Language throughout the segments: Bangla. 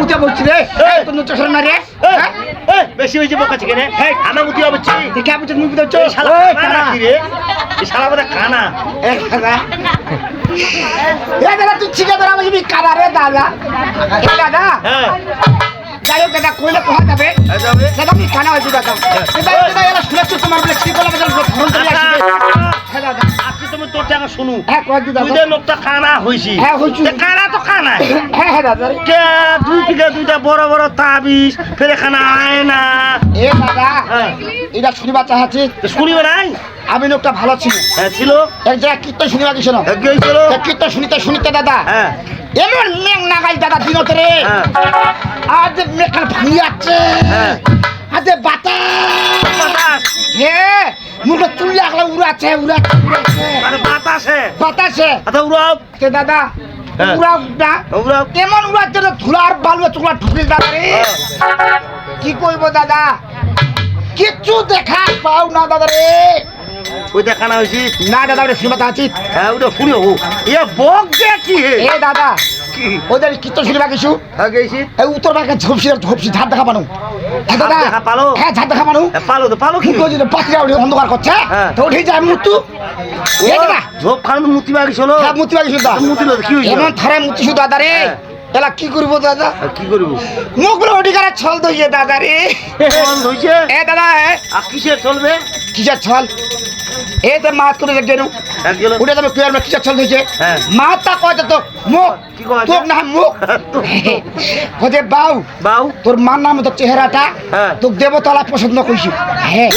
মুতিয়া বলছি রে? তোর নুচা সর না রে। হ্যাঁ? বেশি হয়েছে বোকা চিকেনে। আমার মুতি হচ্ছে দেখে আপনি মুখ দিচ্ছ এই শালা কানা রে। শালা বোধহয় কানা এ দাদা এ দাদা তুই আছে আমি যদি কাদা রে দাদা। এ দাদা। হ্যাঁ। যাই হোক দাদা কইলে কোহা যাবে? দাদা কি কানা হয়েছে দাদা। দাদা দাদা এরা শুনেছো তোমার বলে শুনু। হ্যাঁ তুই যে লোকটা কানা হইছি। হ্যাঁ। তে কানা তো কানা। হ্যাঁ হ্যাঁ কে দুই থেকে দুইটা বড় বড় তাবিজ ফের এখানে আয় না। এ দাদা এটা শুনিবা চাহাচ্ছি শুনিবে নাই? আমি লোকটা ভালো ছিল হ্যাঁ ছিল। এক জায়গায় কীর্তন শুনিবা কিছু না কীর্তন শুনিতে শুনিতে দাদা। হ্যাঁ। এমন মেঘ নাগাল দাদা দিনতে রে। আজ মেঘাল ভাঙি যাচ্ছে হ্যাঁ। আজ বাতাস। হে মুখে চুল লাগলে উড়াচ্ছে উড়াচ্ছে উড়াচ্ছে। বাতাসে। বাতাসে। আচ্ছা উড়াও। তে দাদা? হ্যাঁ। উড়াও না উড়াও। কেমন উড়াচ্ছে রে ধুলার বালু চুলা ঢুকিল দাদা রে? হ্যাঁ। কি কইব দাদা? কিচ্ছু দেখা পাও না দাদা রে। ওই দেখানা হয়েছি না দাদা রে সীমাতা আছিস হ্যাঁ ওটা শুনে হো এ বক যে হে? এ দাদা কি ওদের কীর্তন শুনিবা কিছু হ্যাঁ এই উত্তর বাঁকে ঝোপসি ঝোপসি ঝাড় দেখা পানো। হ্যাঁ ঝাড় দেখা পালো? হ্যাঁ ঝাড় দেখা পানো। পালো তো পালো কি? করছি পাখিরা উঠে অন্ধকার করছে হ্যাঁ। তো উঠে যায় মৃত্যু ঝোপ খান বাগি ছিল হ্যাঁ মুতি বাকি শুধু লো কি হইছে? এমন থারে মুতি শুধু দাদা রে। হ্যাঁ। এলা কি করব দাদা? কি করব? মুখগুলো অধিকারে ছল দইয়ে দাদা রে। বন্ধ হইছে এ দাদা এ। কিসের চলবে কিসের ছল? এ তো মাছ করে গেনু কিসের ছল হ্যাঁ। মাছটা তো মুখ। তোর না মুখ। তো, বাউ। বাউ? তোর মার নাম তো চেহারাটা। হ্যাঁ। তোর দেবতলা পছন্দ করছি হ্যাঁ।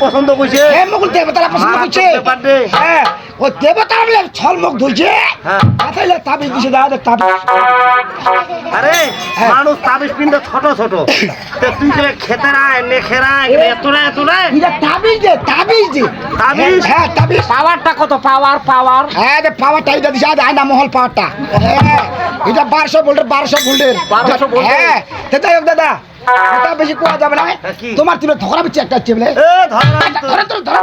পছন্দ হ্যাঁ মুকুল পছন্দ করছে তোর ব্যাপার রে। হ্যাঁ। ও দেবতারা বলে ছল মুখ ধুইছে। হ্যাঁ। তাবিজ দিছে দাদা তাবিজ। আরে হ্যাঁ। মানুষ তাবিজ পিন্ড ছোট ছোট। তুই যে খেতেরা এনে এতরা এতরা এটা তাবিজ দে তাবিজ দে তাবিজ? হ্যাঁ তাবিজ। পাওয়ারটা কত? পাওয়ার পাওয়ার পাওয়ার। হ্যাঁ রে পাওয়ারটা এটা দিছে আয় না মহল পাওয়ারটা। হ্যাঁ এটা বারোশো ভোল্টের বারোশো ভোল্টের। 1200 ভোল্টের? হ্যাঁ তো যাই হোক দাদা এটা বেশি কোয়া যাবে না হ্যাঁ, তোমার তুমি ধরা বিচ্ছে একটা হচ্ছে বলে। এ তো। ধরে তো ধরে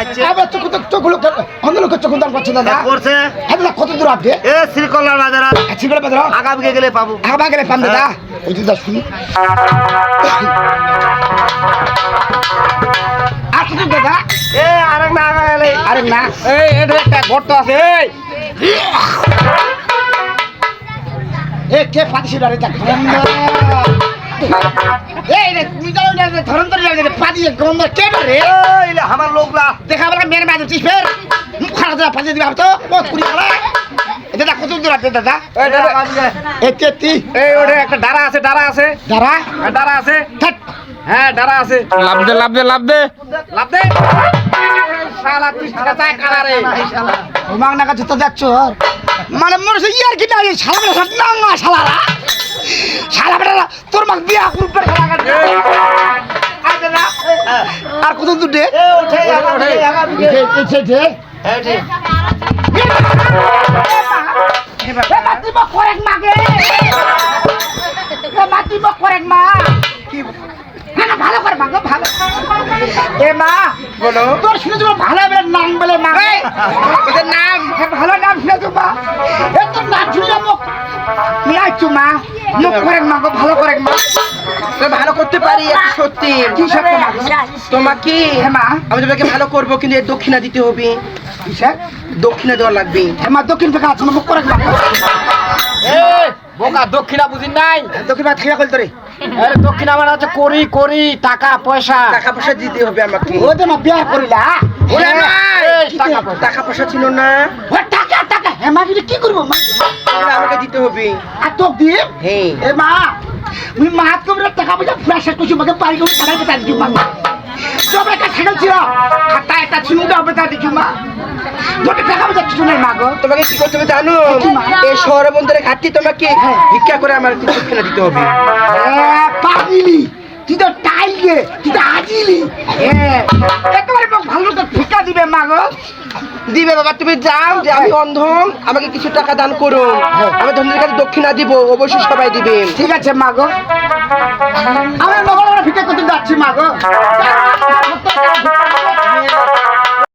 আচ্ছা। আবার চোখ লোক অন্য লোকের চোখ দান করছে দাদা। করছে? হ্যাঁ দাদা কত দূর আপনি? এ শ্রীকল্যাণ বাজার ঠিক করে বেদরা আগামীকে গেলে পাবো? আবার গেলে পান দাদা? ওই দিদা শুনি আরে না এই এটা একটা গর্ত আছে এই। এ কে পাতিছি রে তা গন্ধ। এই রে তুমি যাও না রে ধরন ধরে যাও রে পাতি গন্ধ কে রে? এই লে আমার লোকলা। দেখা বলা মেরে মাঝে চিস ফের। মুখ খারাপ দাদা পাতি দিবা তো বহুত কুড়ি গেলা দাদা কত দূর আছে দাদা? এই দাদা, এ তেতি এই ওটা একটা ডারা আছে ডারা আছে। দাঁড়া? হ্যাঁ, ডারা আছে। হ্যাঁ ডারা আছে। লাভ দে লাভ দে লাভ দে। লাভ দে। শালা তুই কালারে জুতো যাচ্ছ মানে মনে হচ্ছে ইয়ার কি নাই শালা বেটা সব নাঙ্গা শালারা। শালা বেটা তোর মাক বিয়া কাটে আর কত দূর দে? হ্যাঁ করেক মা। এ মা। বলো। তোর শুনে তোমার ভালো হবে নাম বলে মা। ওদের নাম ভালো নাম শুনে তো মা। এ তোর নাম শুনে মুখ নিয়ে আসছো মা। মুখ করেক মাগো ভালো করেক মা। ভালো করতে পারি সত্যি। কি সত্য তোমাকে হ্যাঁ মা। আমি তোমাকে ভালো করব কিন্তু এর দক্ষিণা দিতে হবে। দক্ষিণা দেওয়া লাগবে। হ্যাঁ মা দক্ষিণ থেকে আছে মুখ করেক মা। বোকা দক্ষিণা বুঝি নাই? দক্ষিণ থেকে তোরে। আরে দক্ষিণা মানে হচ্ছে করি করি টাকা পয়সা। টাকা পয়সা দিতে হবে আমাকে। ও তো মা বিয়া করিলা? ওরে হ্যাঁ, নাই, এই, টাকা পয়সা। টাকা পয়সা ছিল না। ও টাকা টাকা। হ্যাঁ মা কি করব? মা আমাকে দিতে হবে। আর তো দিয়ে? হ্যাঁ। এ মা মুই মাত কবরে টাকা পয়সা শেষ করছি মাকে বাড়ি করে টাকা পয়সা দিছি মা। সব একটা ছাগল ছিল। হাতা একটা ছিনুটা পয়সা দিছি মা। দুটো টাকা পয়সা কিছু নাই মা তোমাকে কি করতে হবে জানো? এই শহরে ঘাটতি তোমাকে ভিক্ষা করে আমার কিছু দক্ষিণা দিতে হবে। পাগলি। তুই তো টাইলে তুই তো আজিলি। হ্যাঁ একেবারে ভালো তো ঠিকা দিবে মা গো। দিবে বাবা তুমি যাও যে আমি অন্ধ আমাকে কিছু টাকা দান করো। আমি ধনের কাছে দক্ষিণা দিব অবশ্যই সবাই দিবে। ঠিক আছে মাগো আমি ভিক্ষা করতে যাচ্ছি মা গো।